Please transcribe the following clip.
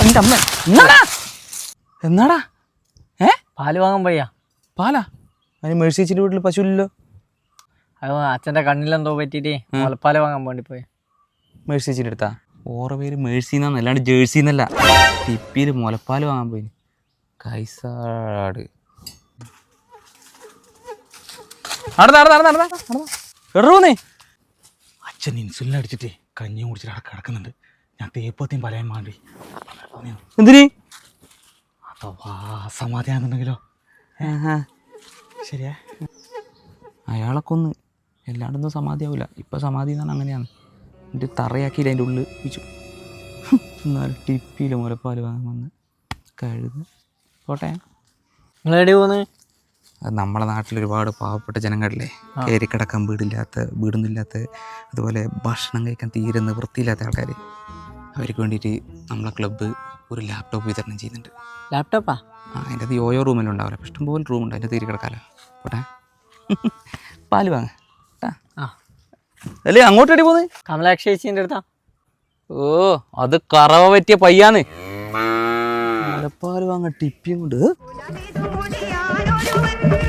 എന്റെ അമ്മ എന്നാടാ? എന്നാടാ ഏ? പാൽ വാങ്ങാൻ പയ്യ പാലാ? അതിന് മേഴ്സിച്ചിന്റെ വീട്ടിൽ പശുവില്ലല്ലോ. അത് അച്ഛന്റെ കണ്ണിലെന്തോ പറ്റിയിട്ടേ മുലപ്പാൽ വാങ്ങാൻ വേണ്ടി പോയി. മേഴ്സിച്ചിന്റെ അടുത്താ ഓറ പേര് മേഴ്സി എന്നാന്ന് അല്ലാണ്ട് ജേഴ്സി എന്നല്ല. ടിപ്പിയിൽ മുലപ്പാൽ വാങ്ങാൻ പോയി. കൈസാട്. നടന്ന നടന്ന നടന്ന നടന്ന. അച്ഛൻ ഇൻസുലിൻ അടിച്ചിട്ടേ. കഞ്ഞി കുടിച്ചിട്ട് അവിടെ കിടക്കുന്നുണ്ട്. ഞാൻ തേപ്പത്തെയും പലയാൻ മാണ്ടി. എന്തിന്? അഥവാ സമാധിയാണെന്നുണ്ടെങ്കിലോ ശരിയാ. അയാളെ കൊന്ന് എല്ലായിടത്തും സമാധിയാവില്ല ഇപ്പം സമാധി എന്നാണ് അങ്ങനെയാണ്. എന്നിട്ട് തറയാക്കിയില്ല അതിന്റെ ഉള്ളിൽ വെച്ചു എന്നാലും ടിപ്പിയിൽ മുലപ്പാൽ വാങ്ങാൻ വന്ന് കഴുത് പോട്ടെ. നിങ്ങൾ എവിടെ നമ്മളെ നാട്ടിൽ ഒരുപാട് പാവപ്പെട്ട ജനങ്ങളില്ലേ? കയറി കിടക്കാൻ വീടില്ലാത്ത വീടൊന്നുമില്ലാത്ത അതുപോലെ ഭക്ഷണം കഴിക്കാൻ തീരെ നിവൃത്തിയില്ലാത്ത ആൾക്കാർ അവർക്ക് വേണ്ടിയിട്ട് നമ്മളെ ക്ലബ്ബ് ഒരു ലാപ്ടോപ്പ് വിതരണം ചെയ്യുന്നുണ്ട്. ലാപ്ടോപ്പാ ആ? അതിന്റെ അത് യോയോ റൂമെല്ലാം ഉണ്ടാവില്ല. പോലെ റൂം ഉണ്ട്. അതിന്റെ തീരെ കിടക്കാലോ. പോട്ടെ. പാൽ വാങ്ങ. അല്ലേ അങ്ങോട്ടടി പോന്ന്? കമലാക്ഷി ചേച്ചീന്റെ അടുത്താ. ഓ അത് കറവ പറ്റിയ പയ്യാന്ന്. പാൽ വാങ്ങ ടിപ്പിയും കൊണ്ട്. you